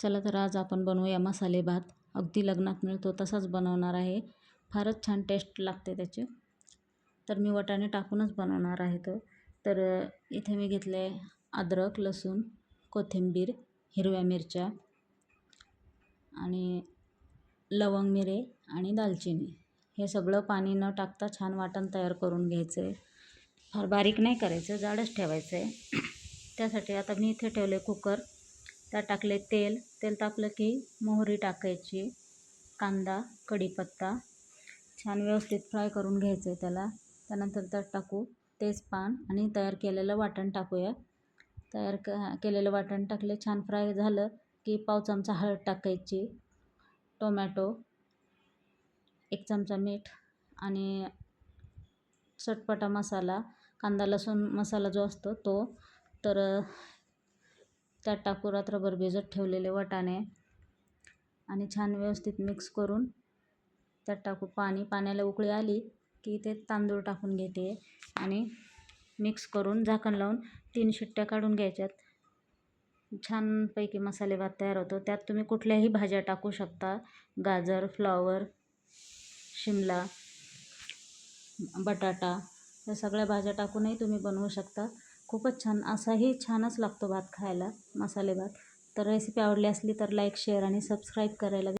चला तर आज आपण बनवूया मसाले भात. अगदी लग्नात मिळतो तसाच बनवणार आहे. फारच छान टेस्ट लागते त्याची. तर मी वटाणे टाकूनच बनवणार आहे तो. तर इथे मी घेतले अद्रक लसूण कोथिंबीर हिरव्या मिरच्या आणि लवंग मिरे आणि दालचिनी. हे सगळं पाणी न टाकता छान वाटण तयार करून घ्यायचं. आहे फार बारीक नाही करायचं जाडच ठेवायचं. आहे त्यासाठी आता मी इथे ठेवले कुकर. त्यात टाकले तेल. तेल तापलं की मोहरी टाकायची. कांदा कढीपत्ता. छान व्यवस्थित फ्राय करून घ्यायचं आहे त्याला. त्यानंतर त्यात टाकू तेजपान आणि तयार केलेलं वाटण टाकूया. तयार क केलेलं वाटण टाकले छान फ्राय झालं की पाव चमचा हळद टाकायची टोमॅटो एक चमचा मीठ आणि चटपटा मसाला कांदा लसूण मसाला जो असतो तो. तर त्यात टाकू रात्रभर भिजत ठेवलेले वाटाणे आणि छान व्यवस्थित मिक्स करून त्यात टाकू पाणी. पाण्याला उकळी आली की ते तांदूळ टाकून घेते आणि मिक्स करून झाकण लावून तीन शिट्ट्या काढून घ्यायच्यात. छानपैकी मसाले भात तयार होतो. त्यात तुम्ही कुठल्याही भाज्या टाकू शकता. गाजर फ्लॉवर शिमला बटाटा या सगळ्या भाज्या टाकूनही तुम्ही बनवू शकता. खूपच छान असाही छानच लागतो भात खायला मसाले भात तर रेसिपी आवडली असली तर लाईक शेअर आणि सबस्क्राईब करायला